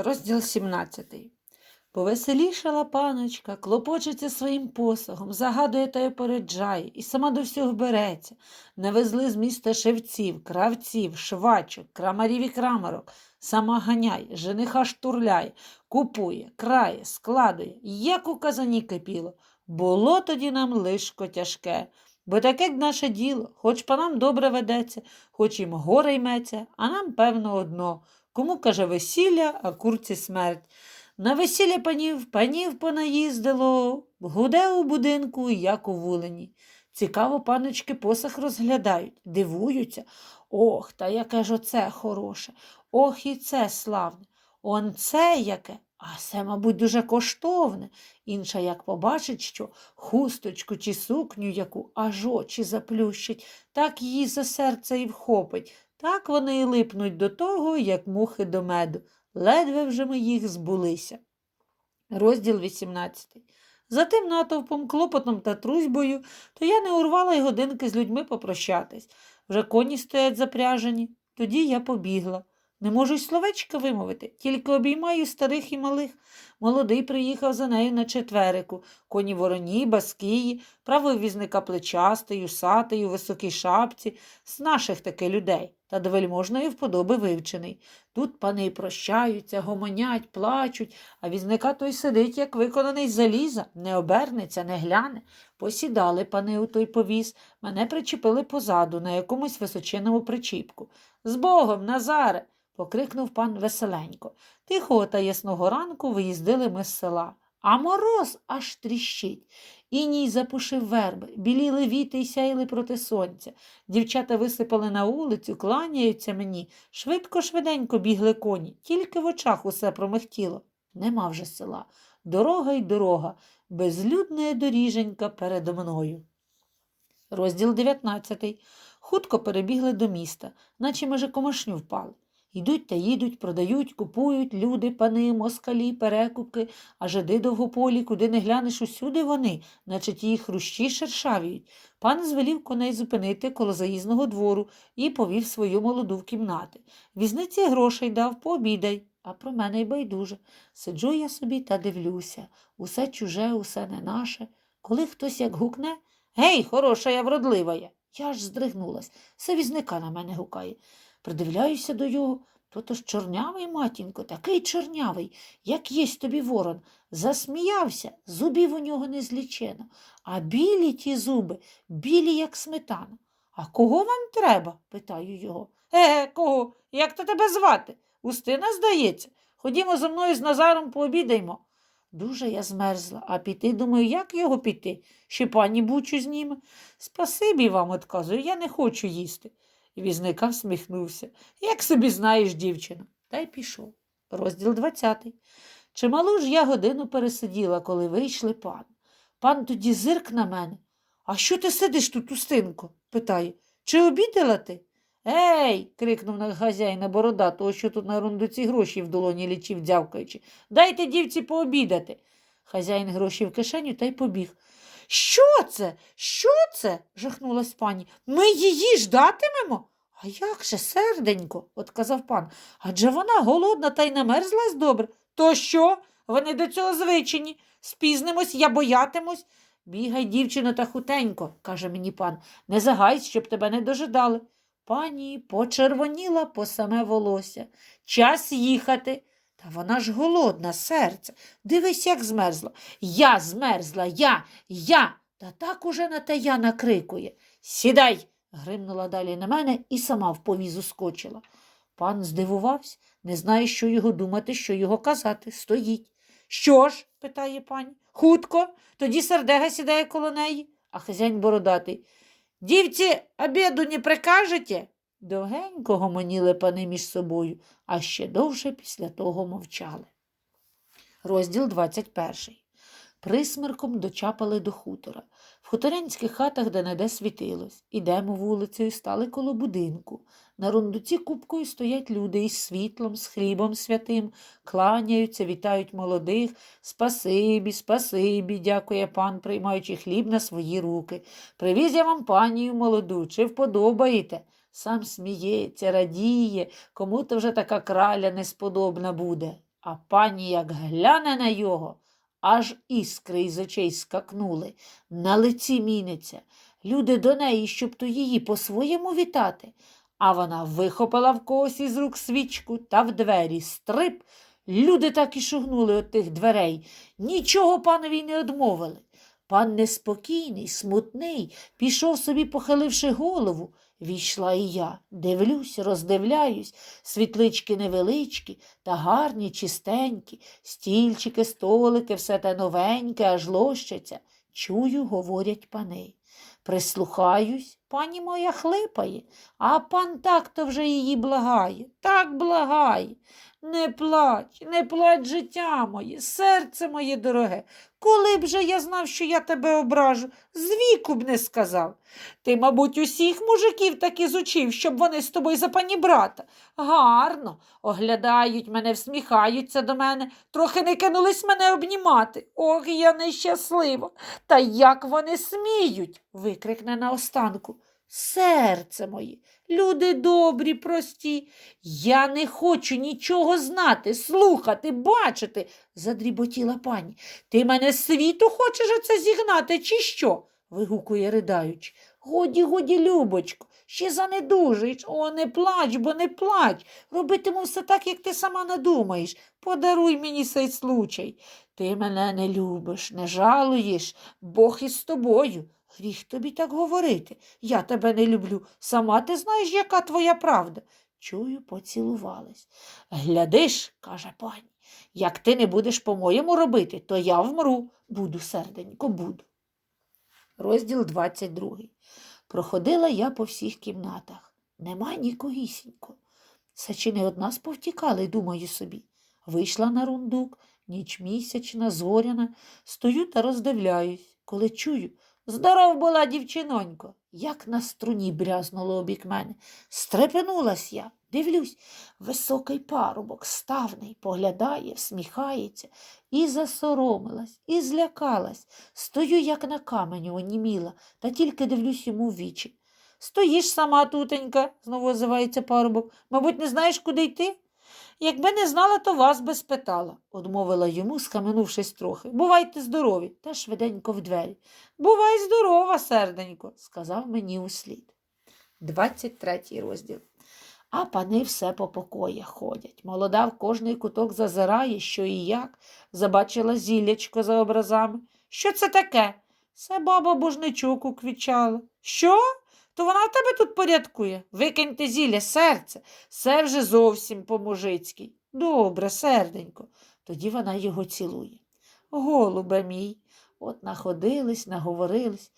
Розділ 17. Повеселішала паночка, клопочеться своїм посохом, загадує та й попереджає, і сама до всього береться. Навезли з міста шевців, кравців, швачок, крамарів і крамарок. Сама ганяй, жениха штурляє, купує, крає, складує, як у казані кипіло. Було тоді нам лишко тяжке. Бо таке наше діло, хоч панам добре ведеться, хоч їм горе йметься, а нам, певно, одно. Кому каже весілля, а курці смерть. На весілля панів панів понаїздило, гуде у будинку, як у вулині. Цікаво, паночки посах розглядають, дивуються. Ох, та яке ж оце хороше, ох і це славне. Он це яке, а це, мабуть, дуже коштовне. Інша, як побачить, що хусточку чи сукню яку аж очі заплющить, так її за серце і вхопить. Так вони й липнуть до того, як мухи до меду. Ледве вже ми їх збулися. Розділ 18. За тим натовпом, клопотом та трузьбою, то я не урвала й годинки з людьми попрощатись. Вже коні стоять запряжені. Тоді я побігла. Не можу й словечка вимовити, тільки обіймаю старих і малих. Молодий приїхав за нею на четверику. Коні вороні, баскії, правий візника плечастий, усатий, у високій шапці, з наших таки людей, та до вельможної вподоби вивчений. Тут пани прощаються, гомонять, плачуть, а візника той сидить, як виконаний з заліза, не обернеться, не гляне. Посідали пани у той повіз, мене причепили позаду на якомусь височинному причіпку. З Богом, Назаре! покрикнув пан веселенько. Тихого та ясного ранку виїздили ми з села. А мороз аж тріщить. Іній запушив верби, біліли віти й сяйли проти сонця. Дівчата висипали на вулицю, кланяються мені. Швидко, швиденько бігли коні, тільки в очах усе промихтіло. Нема вже села. Дорога й дорога, безлюдна доріженька передо мною. Розділ 19. Хутко перебігли до міста, наче ми комашню впали. Йдуть та їдуть, продають, купують люди, пани, москалі, перекупки, а жиди довгополі, куди не глянеш усюди вони, наче ті хрущі шершавіють. Пан звелів коней зупинити коло заїзного двору і повів свою молоду в кімнати. Візниці грошей дав, пообідай, а про мене й байдуже. Сиджу я собі та дивлюся. Усе чуже, усе не наше. Коли хтось як гукне Гей, хороша я вродлива я. Я ж здригнулась. Все візника на мене гукає. Придивляюся до його. То-то ж чорнявий, матінко, такий чорнявий, як єсть тобі ворон. Засміявся, зубів у нього не злічено. А білі ті зуби, білі, як сметана. А кого вам треба? питаю його. Еге, кого? Як то тебе звати? Устина, здається. Ходімо зо мною з Назаром пообідаймо. Дуже я змерзла, а піти, думаю, як його піти? Ще пані бучу зніме. Спасибі вам, отказую, я не хочу їсти. Візника всміхнувся. Як собі знаєш, дівчино, та й пішов. Розділ 20. Чималу ж я годину пересиділа, коли вийшли пан. Пан тоді зирк на мене. А що ти сидиш тут, устинко? питає. Чи обідала ти? Ей. крикнув на хазяїна борода, того, що тут на рундуці гроші в долоні лічив, дзявкаючи. Дайте дівці пообідати. Хазяїн гроші в кишеню та й побіг. Що це? Що це? жахнулась пані. Ми її ждатимемо? А як же, серденько, отказав пан. Адже вона голодна та й намерзлась добре. То що? Вони до цього звичені. Спізнимось, я боятимусь. Бігай, дівчино, та хутенько, каже мені пан, не загайсь, щоб тебе не дожидали. Пані почервоніла по саме волосся. Час їхати. Та вона ж голодна, серце. Дивись, як змерзла. Я змерзла, я, я. Та так уже на те я накрикує. Сідай. гримнула далі на мене і сама в повізу скочила. Пан здивувався, не знає, що його думати, що його казати. Стоїть. Що ж? питає пані. Хутко, тоді сердега сідає коло неї, а хазяїн бородатий. Дівці, обіду не прикажете? Довгенько гомоніли пани між собою, а ще довше після того мовчали. Розділ 21. Присмерком дочапали до хутора. В хуторянських хатах де неде світилось. Ідемо вулицею, стали коло будинку. На рундуці купкою стоять люди із світлом, з хлібом святим, кланяються, вітають молодих. Спасибі, спасибі, дякує пан, приймаючи хліб на свої руки. Привіз я вам панію молоду, чи вподобаєте? Сам сміється, радіє, кому то вже така краля несподобна буде. А пані як гляне на його, аж іскри із очей скакнули, на лиці міниться. Люди до неї, щоб то її по-своєму вітати. А вона вихопила в когось із рук свічку та в двері стрип. Люди так і шугнули від тих дверей. Нічого панові не одмовили. Пан неспокійний, смутний, пішов собі, похиливши голову. Війшла і я. Дивлюсь, роздивляюсь, світлички невеличкі, та гарні, чистенькі, стільчики, столики, все те новеньке, аж лощаться. Чую, говорять пани. Прислухаюсь, пані моя хлипає, а пан так-то вже її благає, так благає. Не плач, не плач, життя моє, серце моє дороге. Коли б же я знав, що я тебе ображу, з віку б не сказав. Ти, мабуть, усіх мужиків так і зучив, щоб вони з тобою за пані брата. Гарно, оглядають мене, всміхаються до мене, трохи не кинулись мене обнімати. Ох, я нещаслива. Та як вони сміють? викрикне наостанку. Серце моє, люди добрі, прості. Я не хочу нічого знати, слухати, бачити, задріботіла пані. Ти мене світу хочеш оце зігнати, чи що? вигукує придаючи. Годі, годі, Любочко, ще занедужаєш. О, не плач, бо не плач. Робитиму все так, як ти сама надумаєш. Подаруй мені цей случай. Ти мене не любиш, не жалуєш, Бог із тобою. Гріх тобі так говорити. Я тебе не люблю. Сама ти знаєш, яка твоя правда. Чую, поцілувались. Глядиш, каже пані, як ти не будеш по-моєму робити, то я вмру. Буду, серденько, буду. Розділ 22. Проходила я по всіх кімнатах. Нема нікогісінько. Сачини одна сповтікали, думаю собі. Вийшла на рундук, ніч місячна, зоряна, стою та роздивляюсь, коли чую. Здоров була дівчинонько, як на струні брязнуло обік мене. Стрепенулась я, дивлюсь, високий парубок, ставний, поглядає, всміхається, і засоромилась, і злякалась. Стою, як на каменю, оніміла, та тільки дивлюсь йому в вічі. Стоїш сама тутенька, знову озивається парубок. Мабуть, не знаєш, куди йти? Якби не знала, то вас би спитала, одмовила йому, схаменувшись трохи. Бувайте здорові, та швиденько в двері. Бувай здорова, серденько, сказав мені услід. 23 розділ. А пани все по покоях ходять. Молода в кожний куток зазирає, що і як, забачила зіллячко за образами. Що це таке? Це баба божничок уквічала. Що? То вона в тебе тут порядкує. Викиньте зілля, серце, це вже зовсім по-мужицькій. Добре, серденько. Тоді вона його цілує. Голубе мій. От находились, наговорились.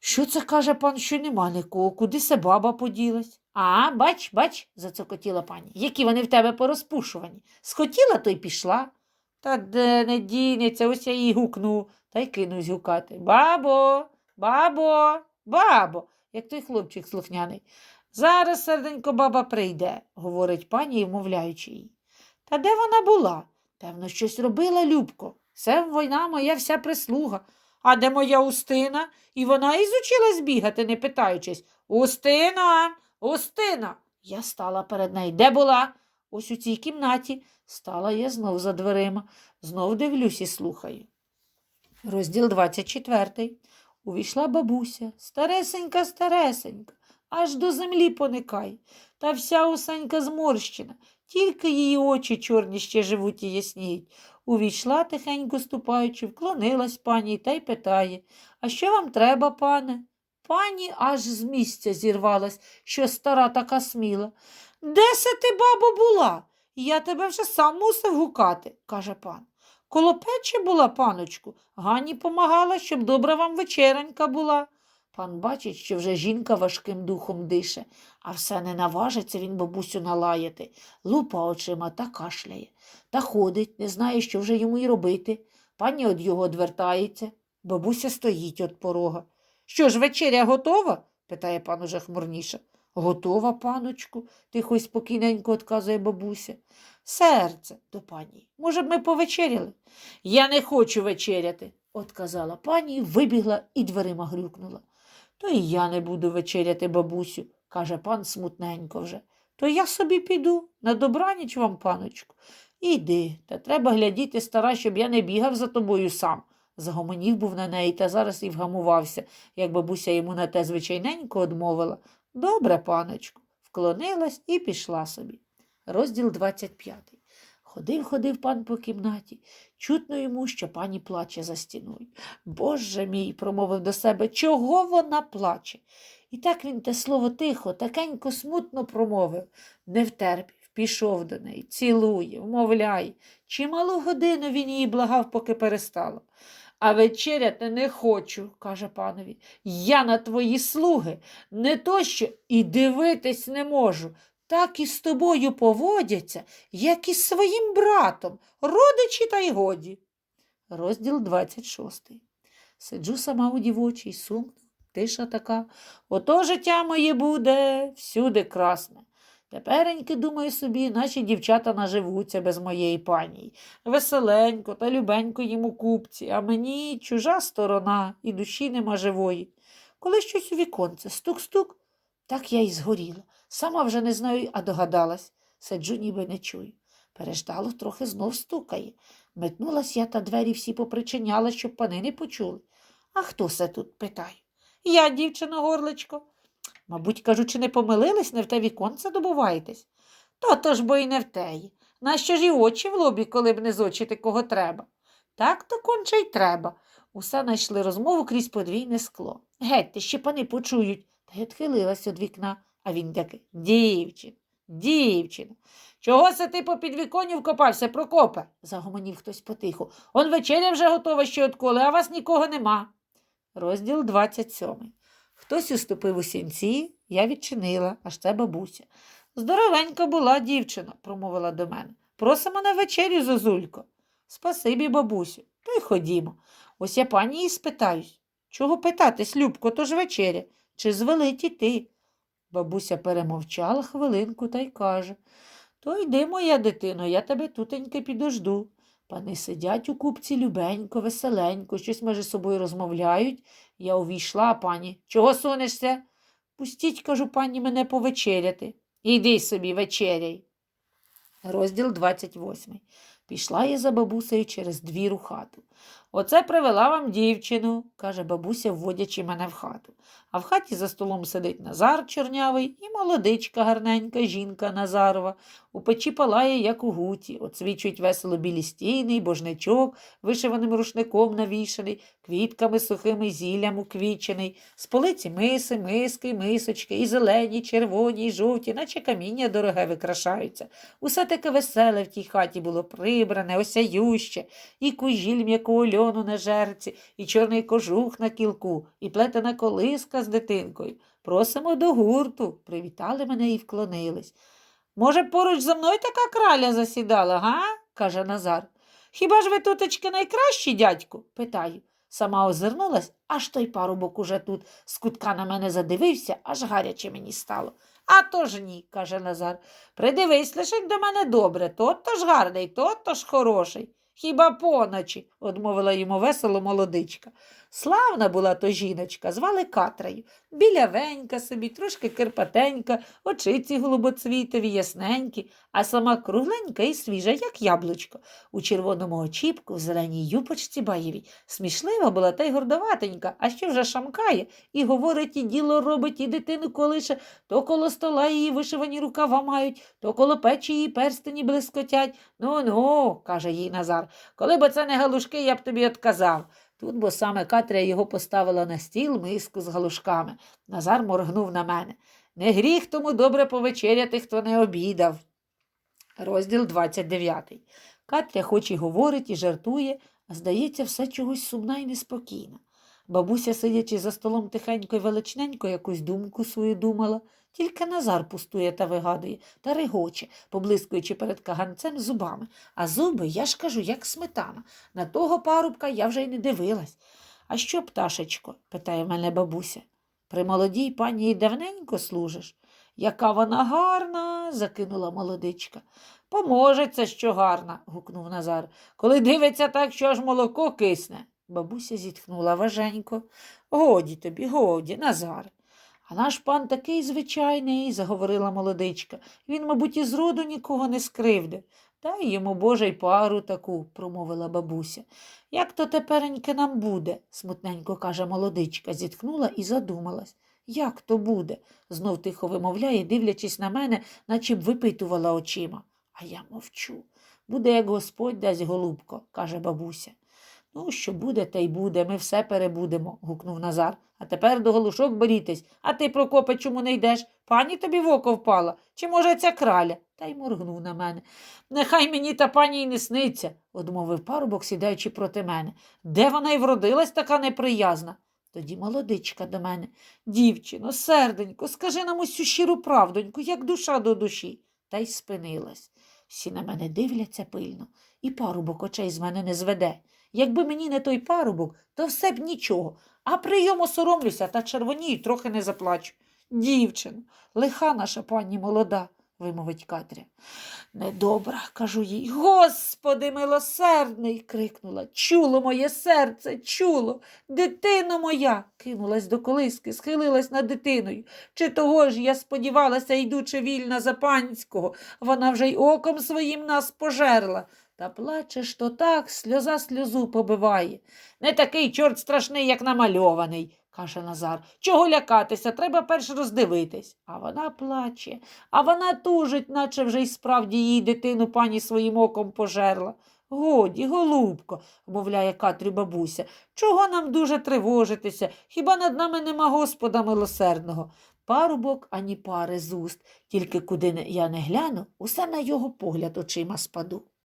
Що це каже пан, що нема нікого, куди се баба поділась? А, бач, бач, зацокотіла пані, які вони в тебе порозпушувані. Схотіла, то й пішла. Та де не дінеться, ось я їй гукну, та й кинусь гукати. Бабо, бабо, бабо, як той хлопчик слухняний. Зараз, серденько, баба прийде, говорить пані, вмовляючи її. Та де вона була? Певно, щось робила Любко. Це війна моя вся прислуга. А де моя Устина? І вона і зучилась бігати, не питаючись. Устина, Устина. Я стала перед нею. Де була? Ось у цій кімнаті. Стала я знов за дверима, знов дивлюсь і слухаю. Розділ 24. Увійшла бабуся, старесенька, старесенька, аж до землі поникай. Та вся усенька зморщена, тільки її очі чорні ще живуть і ясніють. Увійшла, тихенько ступаючи, вклонилась пані та й питає А що вам треба, пане? Пані аж з місця зірвалась, що стара така сміла. Де се ти, бабо, була? Я тебе вже сам мусив гукати, каже пан. Коло печі була, паночку, Гані помагала, щоб добра вам вечеронька була. Пан бачить, що вже жінка важким духом дише, а все не наважиться він бабусю налаяти, лупа очима та кашляє. Та ходить, не знає, що вже йому й робити. Пані од його одвертається. Бабуся стоїть от порога. Що ж, вечеря готова? питає пан уже хмурніше. Готова, паночку, тихо й спокійненько отказує бабуся. Серце до пані. Може б ми повечеряли? Я не хочу вечеряти, отказала пані, вибігла і дверима грюкнула. То і я не буду вечеряти, бабусю, каже пан смутненько вже. То я собі піду. На добраніч вам, паночку. Іди, та треба глядіти, стара, щоб я не бігав за тобою сам. Загомонів був на неї та зараз і вгамувався, як бабуся йому на те звичайненько одмовила. Добре, паночку, вклонилась і пішла собі. Розділ 25. Ходив, ходив пан по кімнаті. Чутно йому, що пані плаче за стіною. Боже мій, промовив до себе, чого вона плаче? І так він те слово тихо, такенько смутно промовив, не втерпів, пішов до неї, цілує, вмовляє. Чималу годину він її благав, поки перестала. А вечеряти не хочу, каже панові. Я на твої слуги, не то що і дивитись не можу. Так і з тобою поводяться, як і з своїм братом, родичі та й годі. Розділ 26. Сиджу сама у дівочій, сумно, тиша така. Ото життя моє буде всюди красне. Тепереньки, думаю собі, наші дівчата наживуться без моєї панії. Веселенько та любенько їм у купці, а мені чужа сторона і душі нема живої. Коли щось у віконце, стук-стук, так я й згоріла. Сама вже не знаю, а догадалась. Сиджу, ніби не чую. Переждало, трохи знов стукає. Метнулась я та двері всі попричиняла, щоб пани не почули. А хто се тут? питаю. Я, дівчина, горличко. Мабуть, кажу, чи не помилились, не в те віконце добуваєтесь? То то ж бо й не в теї. Нащо ж і очі в лобі, коли б не зочити кого треба? Так то конче й треба. Усе знайшли розмову крізь подвійне скло. Геть, ти ще пани почують. Та й отхилилась від вікна, а він такий дівчин, дівчина. Чого се ти по підвіконні вкопався, Прокопе? загомонів хтось потиху. Он вечеря вже готова ще отколи, а вас нікого нема. Розділ 27. Хтось уступив у сінці, я відчинила, аж це бабуся. Здоровенька була дівчина, промовила до мене. Просимо на вечерю, зозулько. Спасибі, бабусю, то й ходімо. Ось я пані її спитаюсь. Чого питатись, Любко, то ж вечеря, чи звелить іти? Бабуся перемовчала хвилинку та й каже То йди, моя дитино, я тебе тутеньки підожду. Пани сидять у купці любенько, веселенько, щось між собою розмовляють. Я увійшла, пані. Чого сунешся? Пустіть, кажу, пані, мене повечеряти. Іди собі, вечеряй. Розділ 28. Пішла я за бабусею через двір у хату. Оце привела вам дівчину, каже бабуся, вводячи мене в хату. А в хаті за столом сидить Назар чорнявий і молодичка гарненька жінка Назарова. У печі палає, як у гуті, оцвічують весело білі стіни, божничок, вишиваним рушником навішаний, квітками сухими зіллям уквічений, з полиці миси, миски, мисочки, і зелені, і червоні, і жовті, наче каміння дороге викрашаються. Усе таке веселе в тій хаті було прибране, осяюще, і кужіль м'якого льону на жерці, і чорний кожух на кілку, і плетена колиска з дитинкою. Просимо до гурту. Привітали мене і вклонились. Може, поруч за мною така краля засідала, га? каже Назар. Хіба ж ви тутечки найкращі, дядьку? питаю. Сама озирнулась, аж той парубок уже тут з кутка на мене задивився, аж гаряче мені стало. А то ж ні, каже Назар. Придивись лише до мене добре, тот то ж гарний, тот то ж хороший. Хіба поночі, одмовила йому весело молодичка. Славна була то жіночка, звали Катрею. Білявенька собі, трошки кирпатенька, очиці голубоцвітові, ясненькі, а сама кругленька і свіжа, як яблучко. У червоному очіпку, в зеленій юпочці баєвій. Смішлива була та й гордоватенька, а ще вже шамкає і говорить, і діло робить, і дитину колише, то коло стола її вишивані рукава мають, то коло печі її перстені блискотять. Ну ну, каже їй Назар, коли б це не галушки, я б тобі отказав. Тут бо саме Катря його поставила на стіл миску з галушками. Назар моргнув на мене. Не гріх тому добре повечеряти, хто не обідав. Розділ 29. Катря хоч і говорить, і жартує, а здається, все чогось сумна і неспокійна. Бабуся, сидячи за столом тихенько й величненько, якусь думку свою думала. Тільки Назар пустує та вигадує та регоче, поблискуючи перед каганцем зубами. А зуби, я ж кажу, як сметана. На того парубка я вже й не дивилась. А що, пташечко? питає мене бабуся. При молодій пані й давненько служиш. Яка вона гарна, закинула молодичка. Поможеться, що гарна, гукнув Назар. Коли дивиться так, що аж молоко кисне. Бабуся зітхнула важенько. Годі тобі, годі, Назар. А наш пан такий звичайний, заговорила молодичка. Він, мабуть, із роду нікого не скривдив. Дай йому Боже й пару таку, промовила бабуся. Як то тепереньки нам буде? смутненько каже молодичка, зітхнула і задумалась. Як то буде? знов тихо вимовляє, дивлячись на мене, наче б випитувала очима. А я мовчу. Буде, як Господь дасть голубко, каже бабуся. Ну, що буде, те й буде, ми все перебудемо, гукнув Назар. А тепер до голушок борітесь. А ти, Прокопе, чому не йдеш? Пані тобі в око впала? Чи, може, ця краля? Та й моргнув на мене. Нехай мені та пані й не сниться, одмовив парубок, сідаючи проти мене. Де вона й вродилась така неприязна? Тоді молодичка до мене. Дівчино, серденько, скажи нам усю щиру правдоньку, як душа до душі. Та й спинилась. Всі на мене дивляться пильно, і парубок очей з мене не зведе. Якби мені не той парубок, то все б нічого. А прийому соромлюся та червонію, трохи не заплачу. Дівчино, лиха наша пані молода, вимовить Катря. Недобра, кажу їй. Господи милосердний. крикнула. Чуло моє серце, чуло. Дитино моя. кинулась до колиски, схилилась над дитиною. Чи того ж я сподівалася, йдучи вільна за панського, вона вже й оком своїм нас пожерла. Та плачеш то так, сльоза сльозу побиває. Не такий чорт страшний, як намальований, каже Назар. Чого лякатися? Треба перш роздивитись. А вона плаче, а вона тужить, наче вже й справді її дитину пані своїм оком пожерла. Годі, голубко, вмовляє Катрю бабуся, чого нам дуже тривожитися? Хіба над нами нема Господа милосердного? Парубок ані пари з уст, тільки куди я не гляну, усе на його погляд очима спаду.